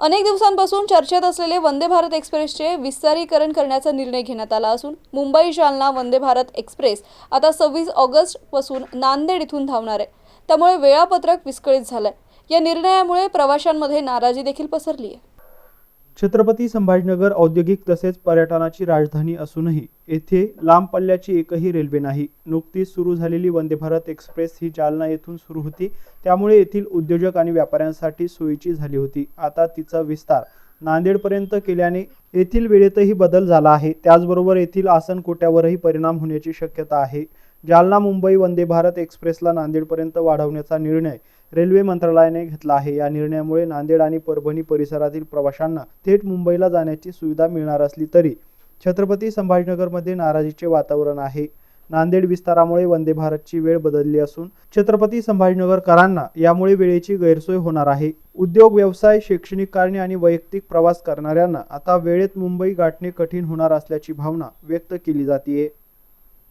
अनेक दिवसांपासून चर्चेत असलेले वंदे भारत एक्सप्रेसचे विस्तारीकरण करण्याचा निर्णय घेण्यात आला असून मुंबई जालना वंदे भारत एक्सप्रेस आता सव्वीस ऑगस्टपासून नांदेड इथून धावणार आहे. त्यामुळे वेळापत्रक विस्कळीत झालंय. या निर्णयामुळे प्रवाशांमध्ये नाराजी देखील पसरली आहे छत्रपती संभाजीनगर औद्योगिक तसेच पर्यटनाची राजधानी असूनही येथे लांब पल्ल्याची एकही रेल्वे नाही. नुकतीच सुरू झालेली वंदे भारत एक्सप्रेस ही जालना येथून सुरू होती. त्यामुळे येथील उद्योजक आणि व्यापाऱ्यांसाठी सोयीची झाली होती. आता तिचा विस्तार नांदेडपर्यंत केल्याने येथील वेळेतही बदल झाला आहे. त्याचबरोबर येथील आसन कोट्यावरही परिणाम होण्याची शक्यता आहे. जालना मुंबई वंदे भारत एक्सप्रेसला नांदेडपर्यंत वाढवण्याचा निर्णय रेल्वे मंत्रालयाने घेतला आहे. या निर्णयामुळे नांदेड आणि परभणी परिसरातील प्रवाशांना थेट मुंबईला जाण्याची सुविधा मिळणार असली तरी छत्रपती संभाजीनगरमध्ये नाराजीचे वातावरण आहे. नांदेड विस्तारामुळे वंदे भारतची वेळ बदलली असून छत्रपती संभाजीनगरकरांना यामुळे वेळेची गैरसोय होणार आहे. उद्योग व्यवसाय शैक्षणिक कारणे आणि वैयक्तिक प्रवास करणाऱ्यांना आता वेळेत मुंबई गाठणे कठीण होणार असल्याची भावना व्यक्त केली जाते